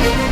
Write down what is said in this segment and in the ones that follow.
Музика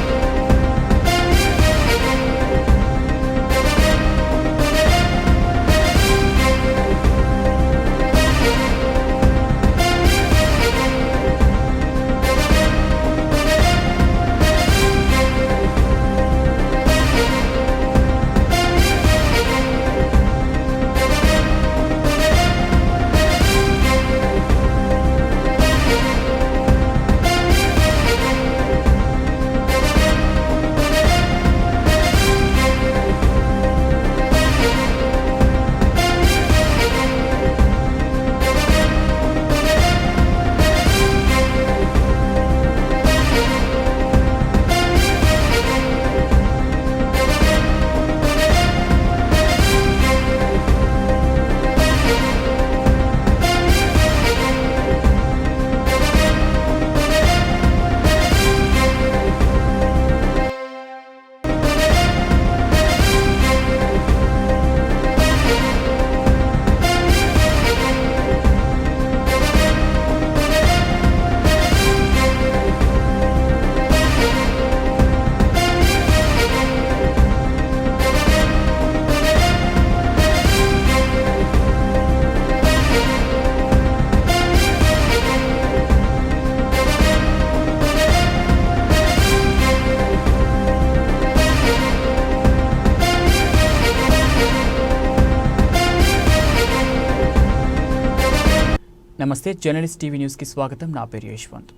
నమస్తే journalist TV న్యూస్కి స్వాగతం. నా పేరు యశ్వంత్.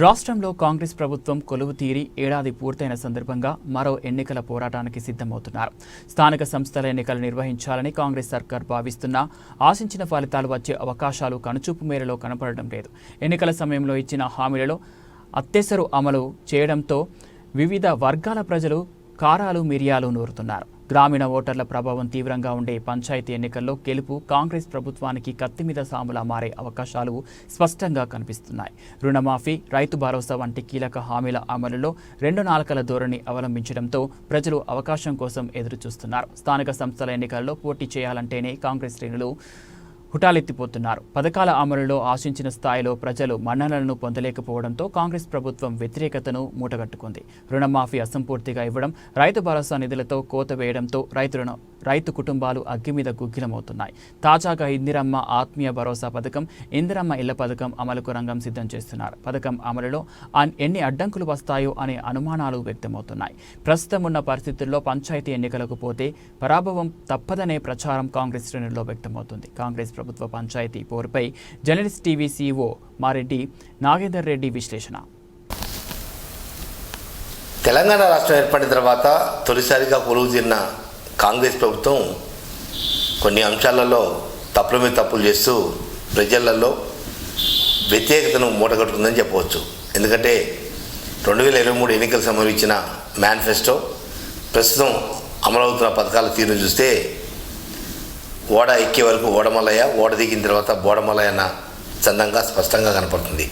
రాష్ట్రంలో కాంగ్రెస్ ప్రభుత్వం కొలువు తీరి ఏడాది పూర్తయిన సందర్భంగా మరో ఎన్నికల పోరాటానికి సిద్ధమవుతున్నారు. స్థానిక సంస్థల ఎన్నికలు నిర్వహించాలని కాంగ్రెస్ సర్కార్ భావిస్తున్నా ఆశించిన ఫలితాలు వచ్చే అవకాశాలు కనుచూపు మేరలో కనపడడం లేదు. ఎన్నికల సమయంలో ఇచ్చిన హామీలలో అత్యసరు అమలు చేయడంతో వివిధ వర్గాల ప్రజలు కారాలు మిరియాలు నూరుతున్నారు. గ్రామీణ ఓటర్ల ప్రభావం తీవ్రంగా ఉండే పంచాయతీ ఎన్నికల్లో గెలుపు కాంగ్రెస్ ప్రభుత్వానికి కత్తి మీద సాములా మారే అవకాశాలు స్పష్టంగా కనిపిస్తున్నాయి. రుణమాఫీ రైతు భరోసా వంటి కీలక హామీల అమలులో రెండు నాలుకల ధోరణి అవలంబించడంతో ప్రజలు అవకాశం కోసం ఎదురుచూస్తున్నారు. స్థానిక సంస్థల ఎన్నికల్లో పోటీ చేయాలంటేనే కాంగ్రెస్ శ్రేణులు హుటాలెత్తిపోతున్నారు. పథకాల అమలులో ఆశించిన స్థాయిలో ప్రజలు మన్ననలను పొందలేకపోవడంతో కాంగ్రెస్ ప్రభుత్వం వ్యతిరేకతను మూటగట్టుకుంది. రుణమాఫీ అసంపూర్తిగా ఇవ్వడం రైతు భరోసా నిధులతో కోత వేయడంతో రైతు రైతు కుటుంబాలు అగ్గి మీద గుగ్గిలమవుతున్నాయి. తాజాగా ఇందిరమ్మ ఆత్మీయ భరోసా పథకం ఇందిరమ్మ ఇళ్ళ పథకం అమలుకు రంగం సిద్ధం చేస్తున్నారు. పథకం అమలులో ఎన్ని అడ్డంకులు వస్తాయో అనే అనుమానాలు వ్యక్తమవుతున్నాయి. ప్రస్తుతం ఉన్న పరిస్థితుల్లో పంచాయతీ ఎన్నికలకు పోతే పరాభవం తప్పదనే ప్రచారం కాంగ్రెస్ శ్రేణుల్లో వ్యక్తమవుతుంది. కాంగ్రెస్ ప్రభుత్వ panchayati పోరుపై journalist TV CEO Mareddy Nagender Reddy విశ్లేషణ. తెలంగాణ రాష్ట్రం ఏర్పడిన తర్వాత తొలిసారిగా కొలువు తిన్న కాంగ్రెస్ ప్రభుత్వం కొన్ని అంశాలలో తప్పుల మీద తప్పులు చేస్తూ ప్రజలలో వ్యతిరేకతను మూటగట్టుకుందని చెప్పవచ్చు. ఎందుకంటే రెండు వేల ఇరవై మూడు ఎన్నికలకు సంబంధించిన మేనిఫెస్టో ప్రస్తుతం అమలవుతున్న పథకాల తీరును చూస్తే ఓడ ఎక్కే వరకు ఓడమలయ ఓడ దిగిన తర్వాత బోడమలయ అన్న చందంగా స్పష్టంగా కనపడుతుంది.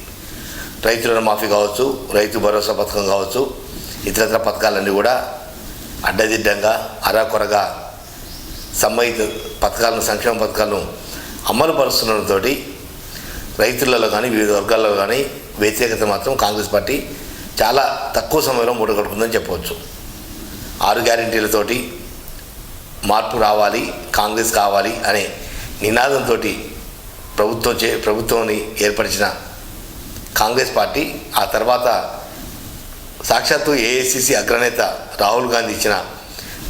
రైతు మాఫీ కావచ్చు రైతు భరోసా పథకం కావచ్చు ఇతరత్ర పథకాలన్నీ కూడా అడ్డదిడ్డంగా అరాకొరగా సంబంధిత పథకాలను సంక్షేమ పథకాలను అమలు పరుస్తున్నతో రైతులలో కానీ వివిధ వర్గాల్లో కానీ వ్యతిరేకత మాత్రం కాంగ్రెస్ పార్టీ చాలా తక్కువ సమయంలో మూడగడుకుందని చెప్పవచ్చు. ఆరు గ్యారెంటీలతోటి మార్పు రావాలి కాంగ్రెస్ కావాలి అనే నినాదంతో ప్రభుత్వం చే ప్రభుత్వాన్ని ఏర్పరిచిన కాంగ్రెస్ పార్టీ ఆ తర్వాత సాక్షాత్తు ఏఐసిసి అగ్రనేత రాహుల్ గాంధీ ఇచ్చిన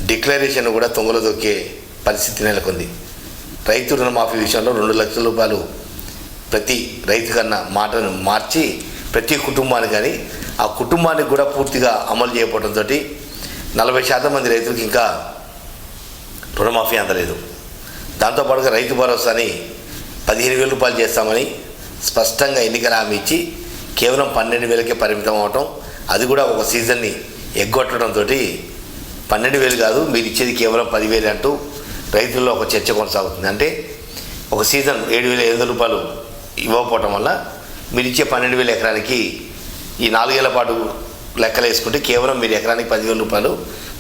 డిక్లరేషన్ కూడా తొంగలో దొక్కే పరిస్థితి నెలకొంది. రైతు రుణమాఫీ విషయంలో రెండు లక్షల రూపాయలు ప్రతి రైతు కన్నా మాటను మార్చి ప్రతి కుటుంబానికి కానీ ఆ కుటుంబానికి కూడా పూర్తిగా అమలు చేయకపోవడంతో నలభై శాతం మంది రైతులకు ఇంకా రుణమాఫీ అందలేదు దాంతోపాటుగా రైతు భరోసాని పదిహేను వేల రూపాయలు చేస్తామని స్పష్టంగా ఎన్నికల హామీ ఇచ్చి కేవలం పన్నెండు వేలకే పరిమితం అవటం అది కూడా ఒక సీజన్ని ఎగ్గొట్టడంతో పన్నెండు వేలు కాదు మీరు ఇచ్చేది కేవలం పదివేలు అంటూ రైతుల్లో ఒక చర్చ కొనసాగుతుంది. అంటే ఒక సీజన్ ఏడు వేల ఐదు రూపాయలు ఇవ్వకపోవటం వల్ల మీరు ఇచ్చే పన్నెండు వేల ఎకరానికి ఈ నాలుగేళ్ళ పాటు లెక్కలు వేసుకుంటే కేవలం మీరు ఎకరానికి పదివేల రూపాయలు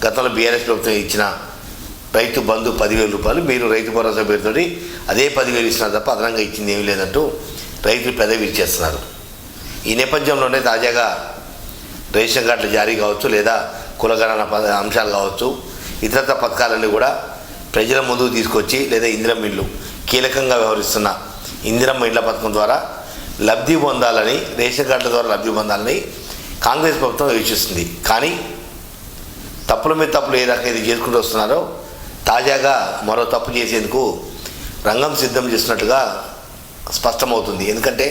గతంలో బీఆర్ఎస్ ప్రభుత్వం ఇచ్చిన రైతు బంధు పదివేల రూపాయలు మీరు రైతు భరోసా పేరుతోటి అదే పదివేలు ఇస్తున్నారు తప్ప అదనంగా ఇచ్చింది ఏమీ లేదంటూ రైతులు పెదవి ఇచ్చేస్తున్నారు ఈ నేపథ్యంలోనే తాజాగా రేషన్ కార్డులు జారీ కావచ్చు లేదా కులగణన పద అంశాలు కావచ్చు ఇతరత్ర పథకాలన్నీ కూడా ప్రజల ముందుకు తీసుకొచ్చి లేదా ఇందిరమ్మ ఇళ్ళు కీలకంగా వ్యవహరిస్తున్న ఇందిరమ్మ ఇళ్ళ పథకం ద్వారా లబ్ధి పొందాలని రేషన్ కార్డుల ద్వారా లబ్ధి పొందాలని కాంగ్రెస్ ప్రభుత్వం యోచిస్తుంది. కానీ తప్పుల మీద తప్పులు ఏ రకంగా ఇది చేసుకుంటూ వస్తున్నారో తాజాగా మరో తప్పు చేసేందుకు రంగం సిద్ధం చేస్తున్నట్టుగా స్పష్టమవుతుంది. ఎందుకంటే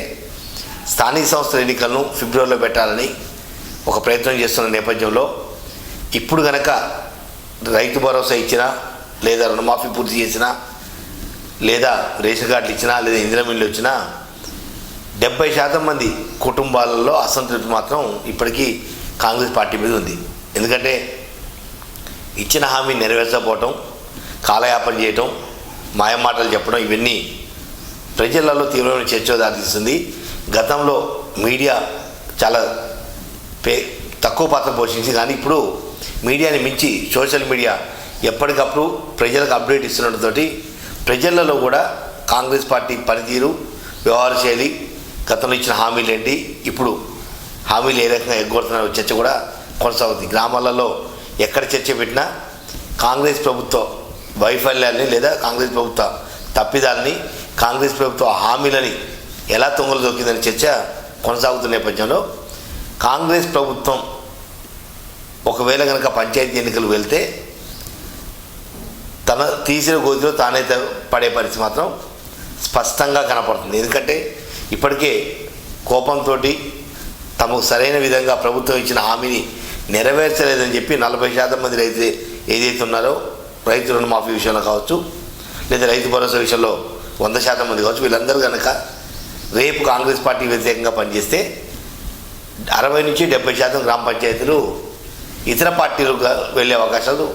స్థానిక సంస్థల ఎన్నికలను ఫిబ్రవరిలో పెట్టాలని ఒక ప్రయత్నం చేస్తున్న నేపథ్యంలో ఇప్పుడు గనక రైతు భరోసా ఇచ్చినా లేదా రుణమాఫీ పూర్తి చేసినా లేదా రేషన్ కార్డులు ఇచ్చినా లేదా ఇందిరా మిల్లు వచ్చినా డెబ్బై శాతం మంది కుటుంబాలలో అసంతృప్తి మాత్రం ఇప్పటికీ కాంగ్రెస్ పార్టీ మీద ఉంది. ఎందుకంటే ఇచ్చిన హామీ నెరవేర్చకపోవటం కాలయాపన చేయటం మాయమాటలు చెప్పడం ఇవన్నీ ప్రజలలో తీవ్రమైన చర్చ దారితీస్తుంది. గతంలో మీడియా చాలా పే తక్కువ పాత్ర పోషించింది. కానీ ఇప్పుడు మీడియాని మించి సోషల్ మీడియా ఎప్పటికప్పుడు ప్రజలకు అప్డేట్ ఇస్తున్నతోటి ప్రజలలో కూడా కాంగ్రెస్ పార్టీ పనితీరు వ్యవహార శైలి గతంలో ఇచ్చిన హామీలు ఏంటి ఇప్పుడు హామీలు ఏ రకంగా ఎగ్గొడుతున్నారో చర్చ కూడా కొనసాగుతుంది. గ్రామాలలో ఎక్కడ చర్చ పెట్టినా కాంగ్రెస్ ప్రభుత్వం వైఫల్యాన్ని లేదా కాంగ్రెస్ ప్రభుత్వ తప్పిదాలని కాంగ్రెస్ ప్రభుత్వ హామీలని ఎలా తొంగలు దొక్కిందనే చర్చ కొనసాగుతున్న నేపథ్యంలో కాంగ్రెస్ ప్రభుత్వం ఒకవేళ కనుక పంచాయతీ ఎన్నికలు వెళ్తే తన తీసిన గోతిలో తానే పడే పరిస్థితి మాత్రం స్పష్టంగా కనపడుతుంది. ఎందుకంటే ఇప్పటికే కోపంతో తమకు సరైన విధంగా ప్రభుత్వం ఇచ్చిన హామీని నెరవేర్చలేదని చెప్పి నలభై శాతం మంది రైతులు ఏదైతే ఉన్నారో రైతు రుణమాఫీ విషయంలో కావచ్చు లేదా రైతు భరోసా విషయంలో వంద శాతం మంది కావచ్చు వీళ్ళందరూ కనుక రేపు కాంగ్రెస్ పార్టీ వ్యతిరేకంగా పనిచేస్తే అరవై నుంచి డెబ్బై శాతం గ్రామ పంచాయతీలు ఇతర పార్టీలకు వెళ్ళే అవకాశాలు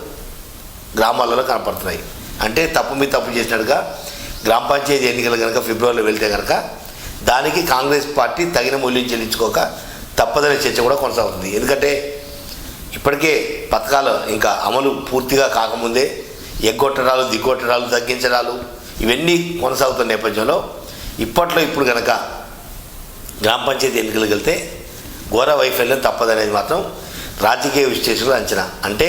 గ్రామాలలో కనపడుతున్నాయి. అంటే తప్పు మీద తప్పు చేసినట్టుగా గ్రామ పంచాయతీ ఎన్నికలు కనుక ఫిబ్రవరిలో వెళ్తే కనుక దానికి కాంగ్రెస్ పార్టీ తగిన మూల్యం చెల్లించుకోక తప్పదనే చర్చ కూడా కొనసాగుతుంది. ఎందుకంటే ఇప్పటికే పథకాలు ఇంకా అమలు పూర్తిగా కాకముందే ఎగ్గొట్టడాలు దిగ్గొట్టడాలు తగ్గించడాలు ఇవన్నీ కొనసాగుతున్న నేపథ్యంలో ఇప్పట్లో ఇప్పుడు కనుక గ్రామ పంచాయతీ ఎన్నికలకు వెళ్తే ఘోర వైఫల్యం తప్పదనేది మాత్రం రాజకీయ విశ్లేషకులు అంచనా. అంటే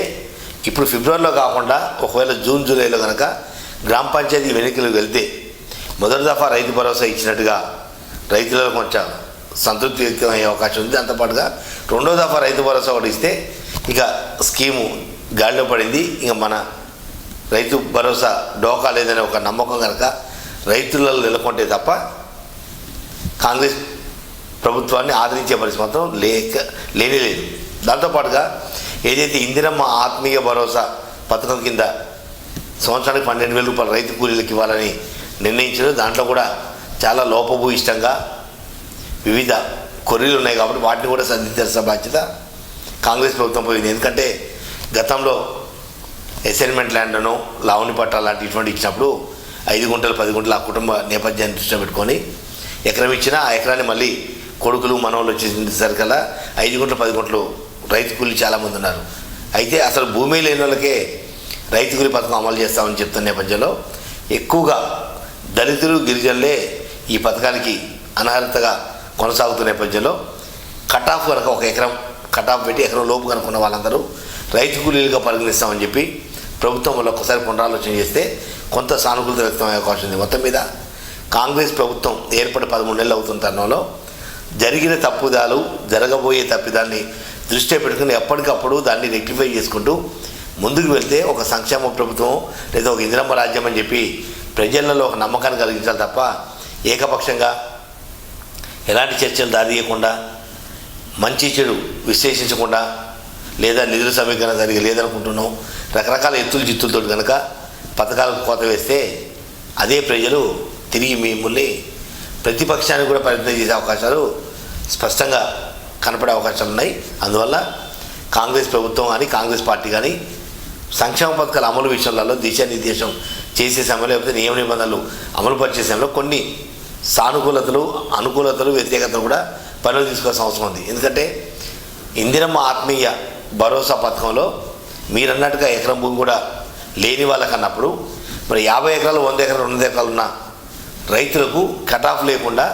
ఇప్పుడు ఫిబ్రవరిలో కాకుండా ఒకవేళ జూన్ జూలైలో కనుక గ్రామ పంచాయతీ ఎన్నికలకు వెళ్తే మొదటి దఫా రైతు భరోసా ఇచ్చినట్టుగా రైతులకు కొంచెం సంతృప్తి వ్యక్తం అయ్యే అవకాశం ఉంది. దాంతోపాటుగా రెండో దఫా రైతు భరోసా ఒకటి ఇస్తే ఇక స్కీము గాడిలో పడింది. ఇక మన రైతు భరోసా డోకా లేదనే ఒక నమ్మకం కనుక రైతులలో నెలకొంటే తప్ప కాంగ్రెస్ ప్రభుత్వాన్ని ఆదరించే పరిస్థితి మాత్రం లేక లేనే లేదు. దాంతోపాటుగా ఏదైతే ఇందిరమ్మ ఆత్మీయ భరోసా పథకం కింద సంవత్సరానికి పన్నెండు వేల రూపాయలు రైతు కూలీలకు ఇవ్వాలని నిర్ణయించారు దాంట్లో కూడా చాలా లోపభూయిష్టంగా వివిధ కొర్రీలు ఉన్నాయి కాబట్టి వాటిని కూడా సరిదిద్దాల్సిన బాధ్యత కాంగ్రెస్ ప్రభుత్వం పోయింది. ఎందుకంటే గతంలో అసైన్మెంట్ ల్యాండ్ను లావుని పట్టాలు లాంటి ఇటువంటి ఇచ్చినప్పుడు ఐదు గుంటలు పది గుంటలు ఆ కుటుంబ నేపథ్యాన్ని దృష్టిలో పెట్టుకొని ఎకరం ఇచ్చినా ఆ ఎకరాన్ని మళ్ళీ కొడుకులు మనవలు వచ్చేసరికల్లా ఐదు గుంటలు పది గుంటలు రైతు కూలీ చాలామంది ఉన్నారు. అయితే అసలు భూమి లేని వాళ్ళకే రైతు కూలీ పథకం అమలు చేస్తామని చెప్తున్న నేపథ్యంలో ఎక్కువగా దళితులు గిరిజనులే ఈ పథకానికి అనర్హతగా కొనసాగుతున్న నేపథ్యంలో కటాఫ్ కనుక ఒక ఎకరం కటాఫ్ పెట్టి ఎకరం లోపు కనుక్కున్న వాళ్ళందరూ రైతు కూలీలుగా పరిగణిస్తామని చెప్పి ప్రభుత్వం వల్ల ఒక్కసారి పునరాలోచన చేస్తే కొంత సానుకూలత వ్యక్తమయ్యే అవకాశం ఉంది. మొత్తం మీద కాంగ్రెస్ ప్రభుత్వం ఏర్పడి పదమూడు నెలలు అవుతున్న తరుణంలో జరిగిన తప్పుదాలు జరగబోయే తప్పిదాన్ని దృష్టిలో పెట్టుకుని ఎప్పటికప్పుడు దాన్ని రెక్టిఫై చేసుకుంటూ ముందుకు వెళ్తే ఒక సంక్షేమ ప్రభుత్వం లేదా ఒక ఇంద్రమ్మ రాజ్యం అని చెప్పి ప్రజలలో ఒక నమ్మకాన్ని కలిగించాలి తప్ప ఏకపక్షంగా ఎలాంటి చర్చలు దారియకుండా మంచి చెడు విశ్లేషించకుండా లేదా నిధుల సమీకరణ సరిగా లేదనుకుంటున్నాం రకరకాల ఎత్తులు చిత్తులతో కనుక పథకాలకు కోత వేస్తే అదే ప్రజలు తిరిగి మిమ్మల్ని ప్రతిపక్షానికి కూడా ప్రయత్నం చేసే అవకాశాలు స్పష్టంగా కనపడే అవకాశాలు ఉన్నాయి. అందువల్ల కాంగ్రెస్ ప్రభుత్వం కానీ కాంగ్రెస్ పార్టీ కానీ సంక్షేమ పథకాల అమలు విషయాలలో దిశానిర్దేశం చేసే సమయంలో లేకపోతే నియమ నిబంధనలు అమలు పరిచే సమయంలో కొన్ని సానుకూలతలు అనుకూలతలు వ్యతిరేకతలు కూడా పనులు తీసుకోవాల్సిన అవసరం ఉంది. ఎందుకంటే ఇందిరమ్మ ఆత్మీయ భరోసా పథకంలో మీరన్నట్టుగా ఎకరం భూమి కూడా లేని వాళ్ళకన్నప్పుడు మరి యాభై ఎకరాలు వంద ఎకరాలు రెండు ఎకరాలు ఉన్న రైతులకు కట్ ఆఫ్ లేకుండా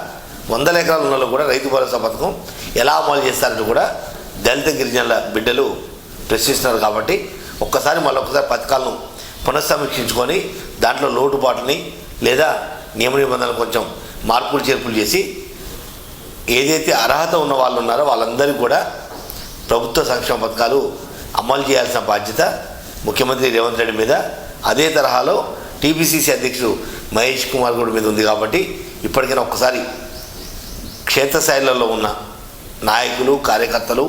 వందల ఎకరాలు ఉన్న కూడా రైతు భరోసా పథకం ఎలా అమలు చేస్తారని కూడా దళిత గిరిజనుల బిడ్డలు ప్రశ్నిస్తున్నారు కాబట్టి ఒక్కసారి మళ్ళొకసారి పథకాలను పునఃసమీక్షించుకొని దాంట్లో లోటుపాటుని లేదా నియమ నిబంధనలు కొంచెం మార్పులు చేర్పులు చేసి ఏదైతే అర్హత ఉన్న వాళ్ళు ఉన్నారో వాళ్ళందరికీ కూడా ప్రభుత్వ సంక్షేమ పథకాలు అమలు చేయాల్సిన బాధ్యత ముఖ్యమంత్రి రేవంత్ రెడ్డి మీద. అదే తరహాలో టీపీసీసీ అధ్యక్షుడు మహేష్ కుమార్ గౌడ్ మీద ఉంది కాబట్టి ఇప్పటికైనా ఒక్కసారి క్షేత్రస్థాయిలలో ఉన్న నాయకులు కార్యకర్తలు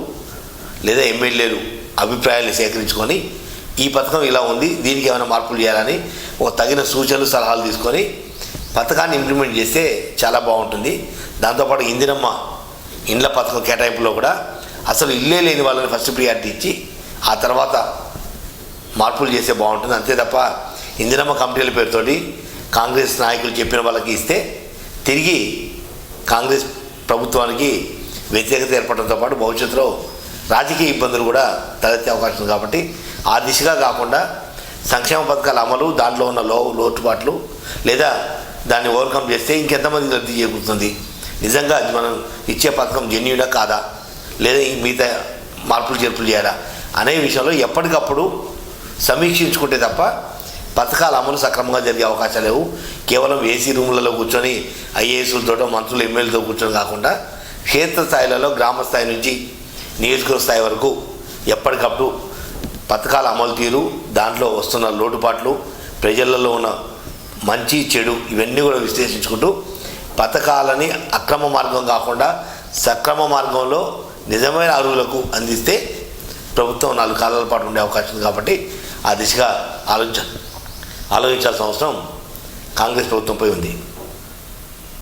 లేదా ఎమ్మెల్యేలు అభిప్రాయాలు సేకరించుకొని ఈ పథకం ఇలా ఉంది దీనికి ఏమైనా మార్పులు చేయాలని ఒక తగిన సూచనలు సలహాలు తీసుకొని పథకాన్ని ఇంప్లిమెంట్ చేస్తే చాలా బాగుంటుంది. దాంతోపాటు ఇందిరమ్మ ఇండ్ల పథకం కేటాయింపులో కూడా అసలు ఇల్లే లేని వాళ్ళని ఫస్ట్ ప్రియారిటీ ఇచ్చి ఆ తర్వాత మార్పులు చేస్తే బాగుంటుంది. అంతే తప్ప ఇందిరమ్మ కమిటీల పేరుతోటి కాంగ్రెస్ నాయకులు చెప్పిన వాళ్ళకి ఇస్తే తిరిగి కాంగ్రెస్ ప్రభుత్వానికి వ్యతిరేకత ఏర్పడడంతో పాటు భవిష్యత్తులో రాజకీయ ఇబ్బందులు కూడా తలెత్తే అవకాశం ఉంది కాబట్టి ఆ దిశగా కాకుండా సంక్షేమ పథకాల అమలు దాంట్లో ఉన్న లో లోటుపాట్లు లేదా దాన్ని ఓవర్కమ్ చేస్తే ఇంకెంతమంది రద్దు చేకూరుతుంది? నిజంగా అది మనం ఇచ్చే పథకం జెన్యుడా కాదా? లేదా ఈ మిగతా మార్పులు చేర్పులు చేయాలా అనే విషయంలో ఎప్పటికప్పుడు సమీక్షించుకుంటే తప్ప పథకాల అమలు సక్రమంగా జరిగే అవకాశాలు లేవు. కేవలం ఏసీ రూములలో కూర్చొని ఐఏఎస్లతో మంత్రులు ఎమ్మెల్యేలతో కూర్చొని కాకుండా క్షేత్ర స్థాయిలలో గ్రామ స్థాయి నుంచి నియోజకవర్గ స్థాయి వరకు ఎప్పటికప్పుడు పథకాల అమలు తీరు దాంట్లో వస్తున్న లోటుపాట్లు ప్రజలలో ఉన్న మంచి చెడు ఇవన్నీ కూడా విశ్లేషించుకుంటూ పథకాలని అక్రమ మార్గం కాకుండా సక్రమ మార్గంలో నిజమైన అరువులకు అందిస్తే ప్రభుత్వం నాలుగు కాలాల పాటు ఉండే అవకాశం ఉంది కాబట్టి ఆ దిశగా ఆలోచించ ఆలోచించాల్సిన అవసరం కాంగ్రెస్ ప్రభుత్వంపై ఉంది.